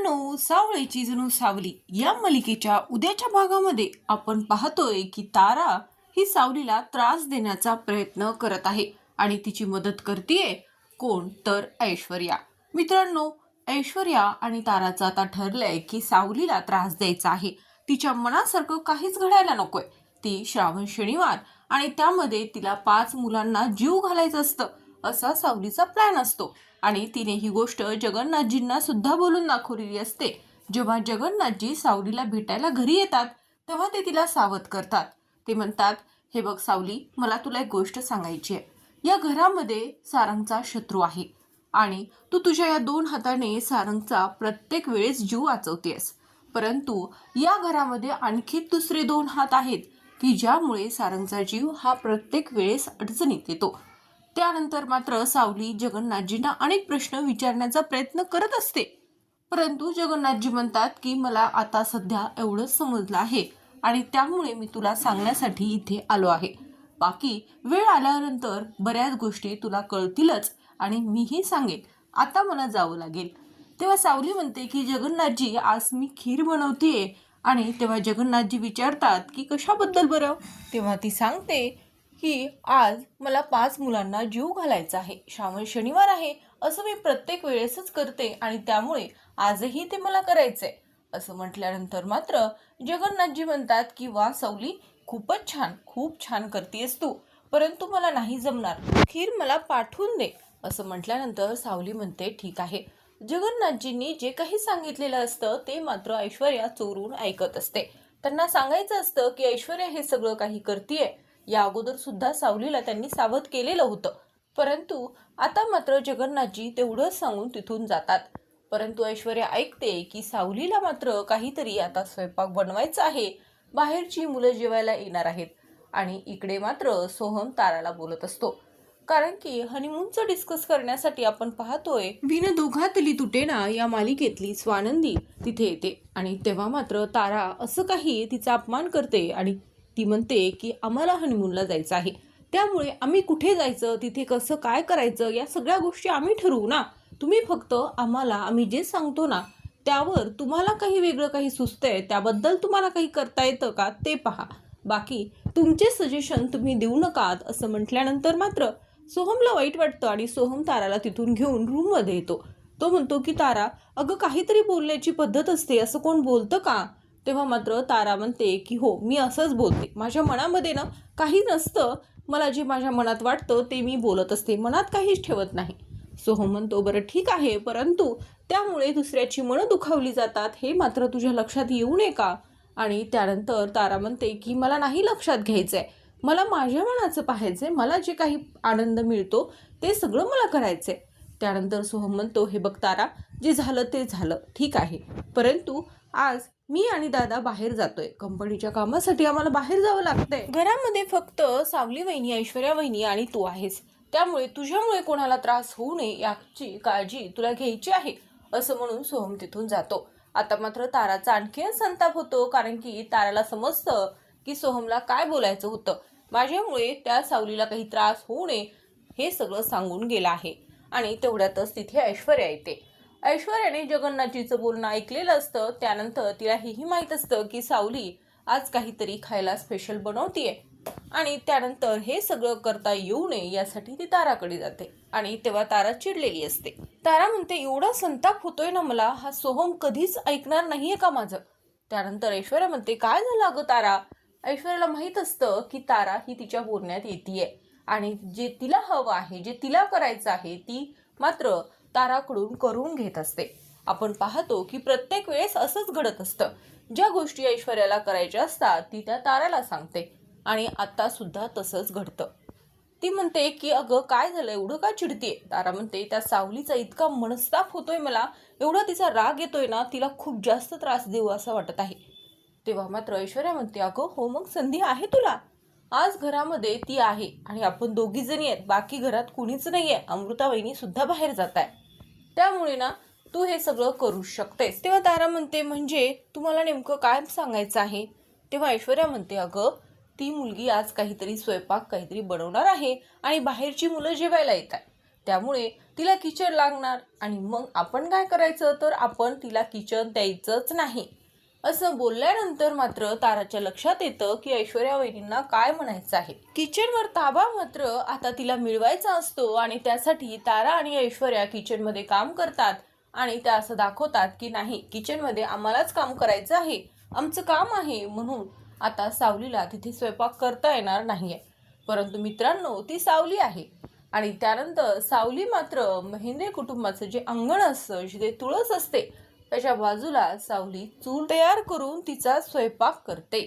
मित्रांनो सावळीची जणू सावली. या मालिकेच्या उद्याच्या भागामध्ये आपण पाहतोय की तारा ही सावलीला त्रास देण्याचा प्रयत्न करत आहे आणि तिची मदत करतीये कोण तर ऐश्वर्या. मित्रांनो ऐश्वर्या आणि ताराचं आता ठरलंय की सावलीला त्रास द्यायचा आहे. तिच्या मनासारखं काहीच घडायला नकोय. ती श्रावण शनिवार आणि त्यामध्ये तिला पाच मुलांना जीव घालायचं असतं. असा सावलीचा प्लॅन असतो. आणि तिने ही गोष्ट जगन्नाथजींना सुद्धा बोलून दाखवलेली असते. जेव्हा जगन्नाथजी सावलीला भेटायला घरी येतात तेव्हा ते तिला सावध करतात. ते म्हणतात हे बघ सावली मला तुला एक गोष्ट सांगायची आहे. या घरामध्ये सारंगचा शत्रू आहे. आणि तू तुझ्या या दोन हाताने सारंगचा प्रत्येक वेळेस जीव वाचवतेस. परंतु या घरामध्ये आणखी दुसरे दोन हात आहेत की ज्यामुळे सारंगचा जीव हा प्रत्येक वेळेस अडचणीत येतो. त्यानंतर मात्र सावली जगन्नाथजींना अनेक प्रश्न विचारण्याचा प्रयत्न करत असते. परंतु जगन्नाथजी म्हणतात की मला आता सध्या एवढंच समजलं आहे आणि त्यामुळे मी तुला सांगण्यासाठी इथे आलो आहे. बाकी वेळ आल्यानंतर बऱ्याच गोष्टी तुला कळतीलच आणि मीही सांगेन. आता मला जावं लागेल. तेव्हा सावली म्हणते की जगन्नाथजी आज मी खीर बनवते आणि तेव्हा जगन्नाथजी विचारतात की कशाबद्दल बरं? तेव्हा ती सांगते की आज मला पाच मुलांना जीव घालायचा आहे. श्रावण शनिवार आहे. असं मी प्रत्येक वेळेसच करते आणि त्यामुळे आजही ते मला करायचंय. असं म्हटल्यानंतर मात्र जगन्नाथजी म्हणतात की वा सवली खूपच छान खूप छान करतेस तू. परंतु मला नाही जमणार. खीर मला पाठवून दे. असं म्हटल्यानंतर सावली म्हणते ठीक आहे. जगन्नाथजींनी जे काही सांगितलेलं असतं ते मात्र ऐश्वर्या चोरून ऐकत असते. त्यांना सांगायचं असतं की ऐश्वर्या हे सगळं काही करतीये. या अगोदर सुद्धा सावलीला त्यांनी सावध केलेलं होतं. परंतु आता मात्र जगन्नाथजी तेवढंच सांगून तिथून जातात. परंतु ऐश्वर्या ऐकते की सावलीला मात्र काहीतरी आता स्वयंपाक बनवायचा आहे. बाहेरची मुलं जेवायला येणार आहेत आणि इकडे मात्र सोहम ताराला बोलत असतो. कारण की हनीमूनचं डिस्कस करण्यासाठी आपण पाहतोय विन दोघातली तुटेना या मालिकेतली स्वानंदी तिथे येते आणि तेव्हा मात्र तारा असं काही तिचा अपमान करते आणि ती म्हणते की आम्हाला हनीमूनला जायचं आहे. त्यामुळे आम्ही कुठे जायचं तिथे कसं काय करायचं या सगळ्या गोष्टी आम्ही ठरवू ना. तुम्ही फक्त आम्हाला आम्ही जे सांगतो ना त्यावर तुम्हाला काही वेगळं काही सुचतंय त्याबद्दल तुम्हाला काही करता येतं का ते पहा. बाकी तुमचे सजेशन तुम्ही देऊ नकात असं म्हटल्यानंतर मात्र सोहमला वाईट वाटतं आणि सोहम ताराला तिथून घेऊन रूममध्ये येतो. तो म्हणतो की तारा अगं काहीतरी बोलण्याची पद्धत असते असं कोण बोलतं का? तेव्हा मात्र तारा म्हणते की हो मी असंच बोलते. माझ्या मनामध्ये ना काही नसतं. मला जे माझ्या मनात वाटतं ते मी बोलत असते. मनात काहीच ठेवत नाही. सोहम म्हणतो बरं ठीक आहे परंतु त्यामुळे दुसऱ्याची मनं दुखावली जातात हे मात्र तुझ्या लक्षात येऊ नये का? आणि त्यानंतर तारा म्हणते की मला नाही लक्षात घ्यायचं आहे मला माझ्या मनाचं पाहायचं आहे मला जे काही आनंद मिळतो ते सगळं मला करायचं आहे त्यानंतर सोहम म्हणतो हे बघ तारा जे झालं ते झालं. ठीक आहे. परंतु आज मी आणि दादा बाहेर जातोय. कंपनीच्या कामासाठी आम्हाला बाहेर जावं लागतंय. घरामध्ये फक्त सावली वहिनी ऐश्वर्या वहिनी आणि तू आहेस. त्यामुळे तुझ्यामुळे कोणाला त्रास होऊ नये याची काळजी तुला घ्यायची आहे असं म्हणून सोहम तिथून जातो. आता मात्र ताराचा आणखीन संताप होतो कारण की ताराला समजतं की सोहमला काय बोलायचं होतं. माझ्यामुळे त्या सावलीला काही त्रास होऊ नये हे सगळं सांगून गेलं आहे. आणि तेवढ्यातच तिथे ऐश्वर्या येते. ऐश्वर्याने जगन्नाथजीचं बोलणं ऐकलेलं असतं त्यानंतर तिला हेही माहीत असतं की सावली आज काहीतरी खायला स्पेशल बनवतीये आणि त्यानंतर हे सगळं करता येऊ नये यासाठी ती ताराकडे जाते आणि तेव्हा तारा चिडलेली असते. तारा म्हणते एवढा संताप होतोय ना मला हा सोहम कधीच ऐकणार नाहीये का माझं? त्यानंतर ऐश्वर्या म्हणते काय झालं अगं तारा? ऐश्वर्याला माहीत असतं की तारा ही तिच्या बोलण्यात येते आणि जे तिला हवं आहे जे तिला करायचं आहे ती मात्र ताराकडून करून घेत असते. आपण पाहतो की प्रत्येक वेळेस असंच घडत असतं. ज्या गोष्टी ऐश्वर्याला करायच्या असतात ती त्या ताराला सांगते. आणि आता सुद्धा तसंच घडतं. ती म्हणते की अगं काय झालं? एवढं का चिडतीये? तारा म्हणते त्या सावलीचा इतका मनस्ताप होतोय मला. एवढा तिचा राग येतोय ना तिला खूप जास्त त्रास देऊ असं वाटत आहे. तेव्हा मात्र ऐश्वर्या म्हणते अगं हो मग संधी आहे तुला. आज घरामध्ये ती आहे आणि आपण दोघी जणी आहेत. बाकी घरात कुणीच नाही आहे अमृता सुद्धा बाहेर जात आहे त्यामुळे ना तू हे सगळं करू शकतेस. तेव्हा तारा म्हणते म्हणजे तुम्हाला नेमकं काय सांगायचं आहे? तेव्हा ऐश्वर्या म्हणते अगं ती मुलगी आज काहीतरी स्वयंपाक काहीतरी बनवणार आहे आणि बाहेरची मुलं जेवायला येत आहे त्यामुळे तिला किचन लागणार आणि मग आपण काय करायचं? तर आपण तिला किचन द्यायचंच नाही. असं बोलल्यानंतर मात्र ताराच्या लक्षात येतं की ऐश्वर्या वहिनींना काय म्हणायचं आहे. किचनवर ताबा मात्र आता तिला मिळवायचा असतो आणि त्यासाठी तारा आणि ऐश्वर्या किचनमध्ये काम करतात आणि त्या असं दाखवतात की नाही किचनमध्ये आम्हालाच काम करायचं आहे आमचं काम आहे म्हणून आता सावलीला तिथे स्वयंपाक करता येणार नाही आहे परंतु मित्रांनो ती सावली आहे. आणि त्यानंतर सावली मात्र महेंद्रे कुटुंबाचं जे अंगण असतं जिथे तुळस असते त्याच्या बाजूला सावली चूल तयार करून तिचा स्वयंपाक करते.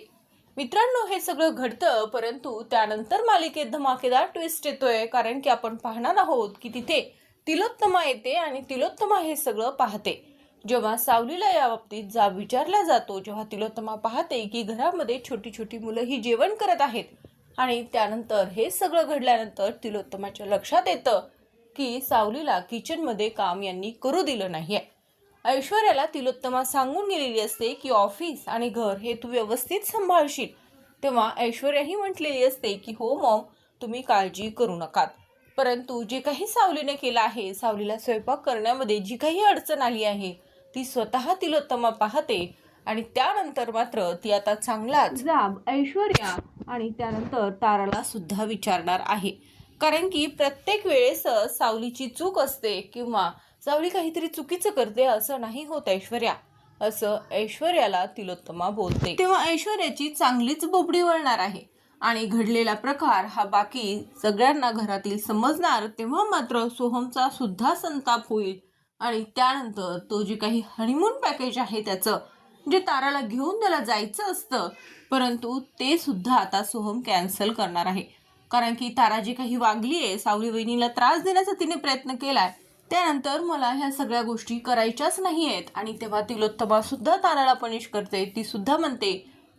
मित्रांनो हे सगळं घडतं परंतु त्यानंतर मालिकेत धमाकेदार ट्विस्ट येतोय कारण की आपण पाहणार आहोत की तिथे तिलोत्तमा येते आणि तिलोत्तमा हे सगळं पाहते. जेव्हा सावलीला या बाबतीत जा विचारला जातो जेव्हा तिलोत्तमा पाहते की घरामध्ये छोटी छोटी मुलं ही जेवण करत आहेत आणि त्यानंतर हे सगळं घडल्यानंतर तिलोत्तमाच्या लक्षात येतं की सावलीला किचनमध्ये काम यांनी करू दिलं नाही आहे ऐश्वर्याला तिलोत्तमा सांगून गेलेली असते की ऑफिस आणि घर हे तू व्यवस्थित सांभाळशील. तेव्हा ऐश्वर्याही म्हटलेली असते की हो मॉम तुम्ही काळजी करू नकात. परंतु जे काही सावलीने केलं आहे सावलीला स्वयंपाक करण्यामध्ये जी काही अडचण आली आहे ती स्वतः तिलोत्तमा पाहते आणि त्यानंतर मात्र ती आता चांगलाच जाब ऐश्वर्या आणि त्यानंतर ताराला सुद्धा विचारणार आहे. कारण की प्रत्येक वेळेस सावलीची चूक असते किंवा सावली काहीतरी चुकीचं करते असं नाही होत ऐश्वर्या असं ऐश्वर्याला तिलोत्तमा बोलते. तेव्हा ऐश्वर्याची चांगलीच बोबडी वळणार आहे आणि घडलेला प्रकार हा बाकी सगळ्यांना घरातील समजणार तेव्हा मात्र सोहमचा सुद्धा संताप होईल. आणि त्यानंतर तो जे काही हनीमून पॅकेज आहे त्याचं जे ताराला घेऊन त्याला जायचं असतं परंतु ते सुद्धा आता सोहम कॅन्सल करणार आहे. कारण की तारा जी काही वागली आहे सावली वहिनीला त्रास देण्याचा तिने प्रयत्न केलाय. त्यानंतर मला ह्या सगळ्या गोष्टी करायच्याच नाही आहेत आणि तेव्हा तिलोत्तमा सुद्धा ताराला पनिश करते. ती सुद्धा म्हणते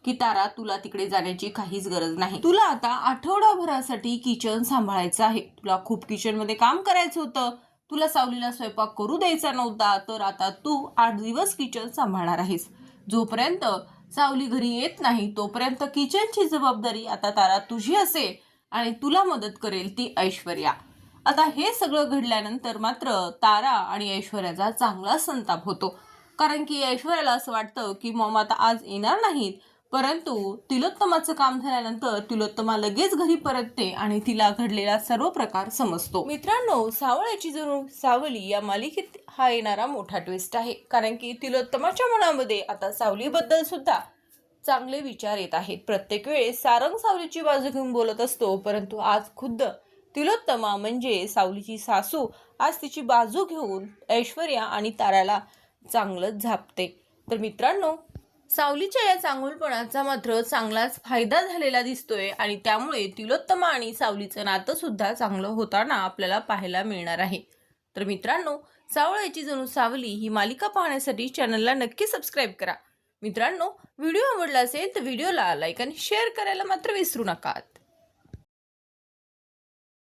की तारा तुला तिकडे जाण्याची काहीच गरज नाही. तुला आता आठवडाभरासाठी किचन सांभाळायचं आहे. तुला खूप किचनमध्ये काम करायचं होतं. तुला सावलीला स्वयंपाक करू द्यायचा नव्हता. तर आता तू आठ दिवस किचन सांभाळणार आहेस. जोपर्यंत सावली घरी येत नाही तोपर्यंत किचनची जबाबदारी आता तारा तुझी असेल आणि तुला मदत करेल ती ऐश्वर्या. आता हे सगळं घडल्यानंतर मात्र तारा आणि ऐश्वर्याचा चांगला संताप होतो. कारण की ऐश्वर्याला असं वाटतं की मॉम आता आज येणार नाहीत परंतु तिलोत्तमाचं काम झाल्यानंतर तिलोत्तमा लगेच घरी परतते आणि तिला घडलेला सर्व प्रकार समजतो. मित्रांनो सावळ्याची जणू सावली या मालिकेत हा येणारा मोठा ट्विस्ट आहे. कारण की तिलोत्तमाच्या मनामध्ये आता सावलीबद्दल सुद्धा चांगले विचार येत आहेत. प्रत्येक वेळेस सारंग सावलीची बाजू घेऊन बोलत असतो परंतु आज खुद्द तिलोत्तमा म्हणजे सावलीची सासू आज तिची बाजू घेऊन ऐश्वर्या आणि ताराला चांगलंच झापते. तर मित्रांनो सावलीच्या या चांगुलपणाचा मात्र चांगलाच फायदा झालेला दिसतोय आणि त्यामुळे तिलोत्तमा आणि सावलीचं नातं सुद्धा चांगलं होताना आपल्याला पाहायला मिळणार आहे. तर मित्रांनो सावळ्याची जणू सावली ही मालिका पाहण्यासाठी चॅनलला नक्की सबस्क्राईब करा. मित्रांनो व्हिडिओ आवडला असेल तर व्हिडिओला लाईक आणि शेअर करायला मात्र विसरू नका.